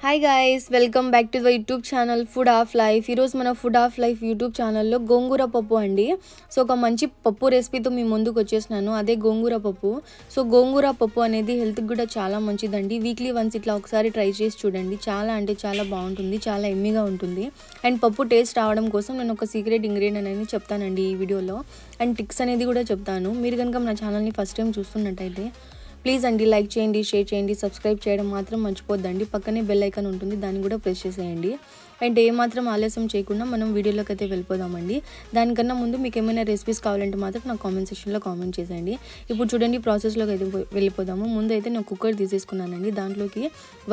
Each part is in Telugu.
Hi guys welcome back to the YouTube channel food of life ఈరోజు మన ఫుడ్ ఆఫ్ లైఫ్ యూట్యూబ్ ఛానల్లో గోంగూర పప్పు అండి. సో ఒక మంచి పప్పు రెసిపీతో మీ ముందుకు వచ్చేసినాను అదే గోంగూర పప్పు. సో గోంగూర పప్పు అనేది హెల్త్కి కూడా చాలా మంచిదండి. వీక్లీ వన్స్ ఇట్లా ఒకసారి ట్రై చేసి చూడండి. చాలా అంటే చాలా బాగుంటుంది చాలా ఎమ్మీగా ఉంటుంది. అండ్ పప్పు టేస్ట్ రావడం కోసం నేను ఒక సీక్రెట్ ఇంగ్రీడియంట్ అనేది చెప్తానండి ఈ వీడియోలో అండ్ టిక్స్ అనేది కూడా చెప్తాను. మీరు కనుక నా ఛానల్ని ఫస్ట్ టైం చూస్తున్నట్టయితే ప్లీజ్ అండి లైక్ చేయండి షేర్ చేయండి సబ్స్క్రైబ్ చేయడం మాత్రం మర్చిపోద్దండి. పక్కనే బెల్ ఐకాన్ ఉంటుంది దాన్ని కూడా ప్రెస్ చేసేయండి. అండ్ ఏమాత్రం ఆలస్యం చేయకుండా మనం వీడియోలోకి అయితే వెళ్ళిపోదామండి. దానికన్నా ముందు మీకు ఏమైనా రెసిపీస్ కావాలంటే మాత్రం నాకు కామెంట్ సెక్షన్లో కామెంట్ చేసేయండి. ఇప్పుడు చూడండి ప్రాసెస్లోకి అయితే వెళ్ళిపోదాము. ముందు అయితే నేను కుక్కర్ తీసేసుకున్నానండి. దాంట్లోకి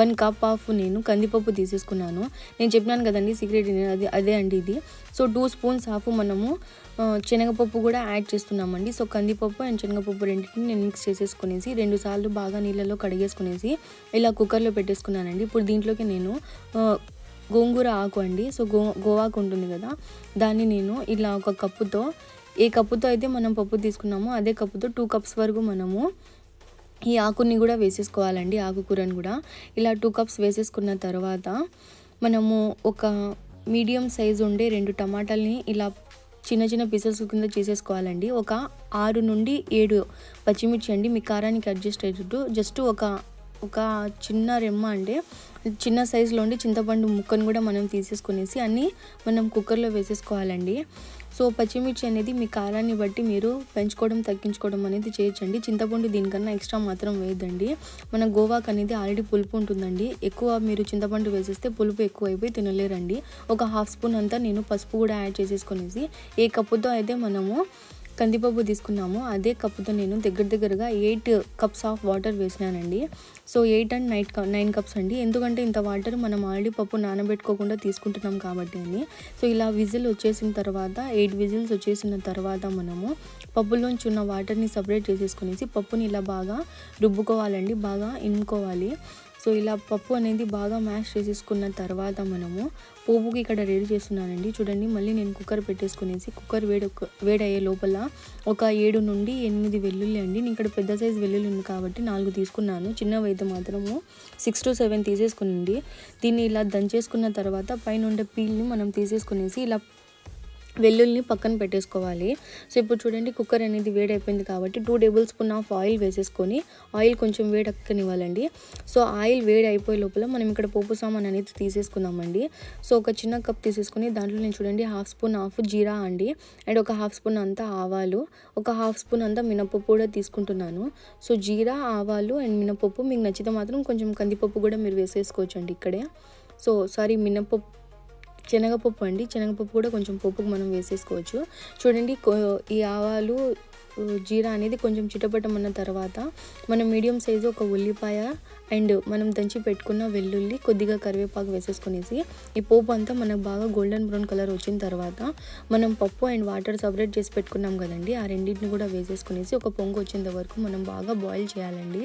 వన్ కప్ ఆఫ్ నేను కందిపప్పు తీసేసుకున్నాను. నేను చెప్పినాను కదండి సీక్రెట్ అది అదే అండి ఇది. సో టూ స్పూన్స్ ఆఫ్ మనము శనగపప్పు కూడా యాడ్ చేస్తున్నామండి. సో కందిపప్పు అండ్ శనగపప్పు రెండింటిని నేను మిక్స్ చేసేసుకునేసి రెండు సార్లు బాగా నీళ్ళలో కడిగేసుకునేసి ఇలా కుక్కర్లో పెట్టేసుకున్నానండి. ఇప్పుడు దీంట్లోకి నేను గోంగూర ఆకు అండి. సో గో గోవాకు ఉంటుంది కదా దాన్ని నేను ఇలా ఒక కప్పుతో ఏ కప్పుతో అయితే మనం పప్పు తీసుకున్నామో అదే కప్పుతో టూ కప్స్ వరకు మనము ఈ ఆకుని కూడా వేసేసుకోవాలండి ఆకుకూరని కూడా. ఇలా టూ కప్స్ వేసేసుకున్న తర్వాత మనము ఒక మీడియం సైజు ఉండే రెండు టమాటాలని ఇలా చిన్న చిన్న పీసెస్ కింద చేసేసుకోవాలండి. ఒక ఆరు నుండి ఏడు పచ్చిమిర్చి అండి. మీ కారానికి అడ్జస్ట్ అయ్యేటట్టు. జస్ట్ ఒక ఒక చిన్న రెమ్మ అండి చిన్న సైజులో ఉండి చింతపండు ముక్కను కూడా మనం తీసేసుకునేసి అన్నీ మనం కుక్కర్లో వేసేసుకోవాలండి. సో పచ్చిమిర్చి అనేది మీ కారాన్ని బట్టి మీరు పెంచుకోవడం తగ్గించుకోవడం అనేది చేయొచ్చండి. చింతపండు దీనికన్నా ఎక్స్ట్రా మాత్రం వేయద్దండి. మన గోవాకు అనేది ఆల్రెడీ పులుపు ఉంటుందండి. ఎక్కువ మీరు చింతపండు వేసేస్తే పులుపు ఎక్కువ అయిపోయి తినలేరండి. ఒక హాఫ్ స్పూన్ అంతా నేను పసుపు కూడా యాడ్ చేసేసుకునేసి ఏ కప్పుతో అయితే మనము కందిపప్పు తీసుకున్నాము. అదే కప్పుతో నేను దగ్గర దగ్గరగా eight cups of water వేసినానండి. So eight and night nine cups అండి. ఎందుకంటే ఇంత వాటర్ మనం ఆల్రెడీ పప్పు నానబెట్టుకోకుండా తీసుకుంటున్నాం కాబట్టి అని సో ఇలా విజిల్ వచ్చేసిన తర్వాత ఎయిట్ విజిల్స్ వచ్చేసిన తర్వాత మనము పప్పులోంచి ఉన్న వాటర్ని సపరేట్ చేసేసుకునేసి పప్పుని ఇలా బాగా రుబ్బుకోవాలండి. బాగా ఇనుకోవాలి సో ఇలా పప్పు అనేది బాగా మ్యాష్ చేసేసుకున్న తర్వాత మనము పోపుకి ఇక్కడ రెడీ చేస్తున్నానండి. చూడండి మళ్ళీ నేను కుక్కర్ పెట్టేసుకునేసి కుక్కర్ వేడి వేడయ్యే లోపల ఒక ఏడు నుండి ఎనిమిది వెల్లుల్లి అండి. నేను ఇక్కడ పెద్ద సైజు వెల్లుల్లి ఉంది కాబట్టి నాలుగు తీసుకున్నాను. చిన్నవి అయితే మాత్రము సిక్స్ టు సెవెన్ తీసేసుకునండి. దీన్ని ఇలా దంచేసుకున్న తర్వాత పైన ఉండే పీల్ని మనం తీసేసుకునేసి ఇలా వెల్లుల్ని పక్కన పెట్టేసుకోవాలి. సో ఇప్పుడు చూడండి కుక్కర్ అనేది వేడైపోయింది కాబట్టి two tablespoon of oil వేసేసుకొని ఆయిల్ కొంచెం వేడక్కనివ్వాలండి. సో ఆయిల్ వేడి అయిపోయే లోపల మనం ఇక్కడ పోపు సామాన్ అనేది తీసేసుకుందామండి. సో ఒక చిన్న కప్ తీసేసుకొని దాంట్లో నేను చూడండి హాఫ్ స్పూన్ హాఫ్ జీరా అండి. అండ్ ఒక హాఫ్ స్పూన్ అంతా ఆవాలు ఒక హాఫ్ స్పూన్ అంతా మినపప్పు కూడా తీసుకుంటున్నాను. సో జీరా ఆవాలు అండ్ మినపప్పు మీకు నచ్చితే మాత్రం కొంచెం కందిపప్పు కూడా మీరు వేసేసుకోవచ్చు అండి ఇక్కడే. సో సారీ మినపప్పు శనగపప్పు అండి. శనగపప్పు కూడా కొంచెం పప్పుకు మనం వేసేసుకోవచ్చు. చూడండి ఈ ఆవాలు జీరా అనేది కొంచెం చిటపటమన్న తర్వాత మనం మీడియం సైజు ఒక ఉల్లిపాయ అండ్ మనం దంచి పెట్టుకున్న వెల్లుల్లి కొద్దిగా కరివేపాకు వేసేసుకునేసి ఈ పోపు అంతా మనకు బాగా గోల్డెన్ బ్రౌన్ కలర్ వచ్చిన తర్వాత మనం పప్పు అండ్ వాటర్ సపరేట్ చేసి పెట్టుకున్నాం కదండి ఆ రెండింటిని కూడా వేసేసుకునేసి ఒక పొంగు వచ్చేంత వరకు మనం బాగా బాయిల్ చేయాలండి.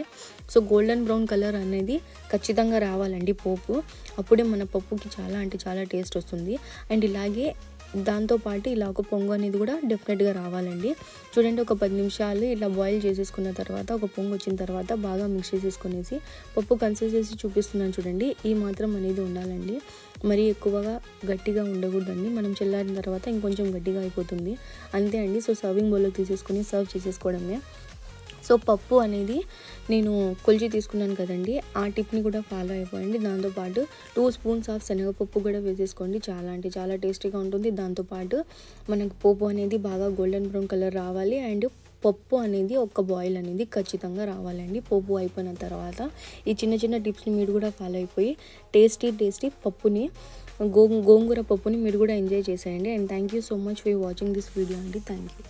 సో గోల్డెన్ బ్రౌన్ కలర్ అనేది ఖచ్చితంగా రావాలండి పోపు. అప్పుడే మన పప్పుకి చాలా అంటే చాలా టేస్ట్ వస్తుంది. అండ్ ఇలాగే దాంతోపాటు ఇలా ఒక పొంగు అనేది కూడా డెఫినెట్గా రావాలండి. చూడండి ఒక పది నిమిషాలు ఇలా బాయిల్ చేసేసుకున్న తర్వాత ఒక పొంగు వచ్చిన తర్వాత బాగా మిక్స్ చేసేసుకునేసి పప్పు కన్సిస్టెన్సీ చూపిస్తున్నాను చూడండి. ఈ మాత్రం అనేది ఉండాలండి. మరి ఎక్కువగా గట్టిగా ఉండకూడదండి. మనం చల్లారిన తర్వాత ఇంకొంచెం గట్టిగా అయిపోతుంది. అంతే అండి. సో సర్వింగ్ బౌల్లో తీసేసుకుని సర్వ్ చేసేసుకోవడమే. సో పప్పు అనేది నేను కొలిచి తీసుకున్నాను కదండి. ఆ టిప్ని కూడా ఫాలో అయిపోయండి దాంతోపాటు టూ స్పూన్స్ ఆఫ్ శనగపప్పు కూడా వేసేసుకోండి. చాలా అంటే చాలా టేస్టీగా ఉంటుంది. దాంతోపాటు మనకు పోపు అనేది బాగా గోల్డెన్ బ్రౌన్ కలర్ రావాలి. అండ్ పప్పు అనేది ఒక బాయిల్ అనేది ఖచ్చితంగా రావాలండి. పోపు అయిపోయిన తర్వాత ఈ చిన్న చిన్న టిప్స్ని మీరు కూడా ఫాలో అయిపోయి టేస్టీ టేస్టీ పప్పుని గో గోంగూర పప్పుని మీరు కూడా ఎంజాయ్ చేసేయండి. And thank you so much for watching this video అండి. Thank you.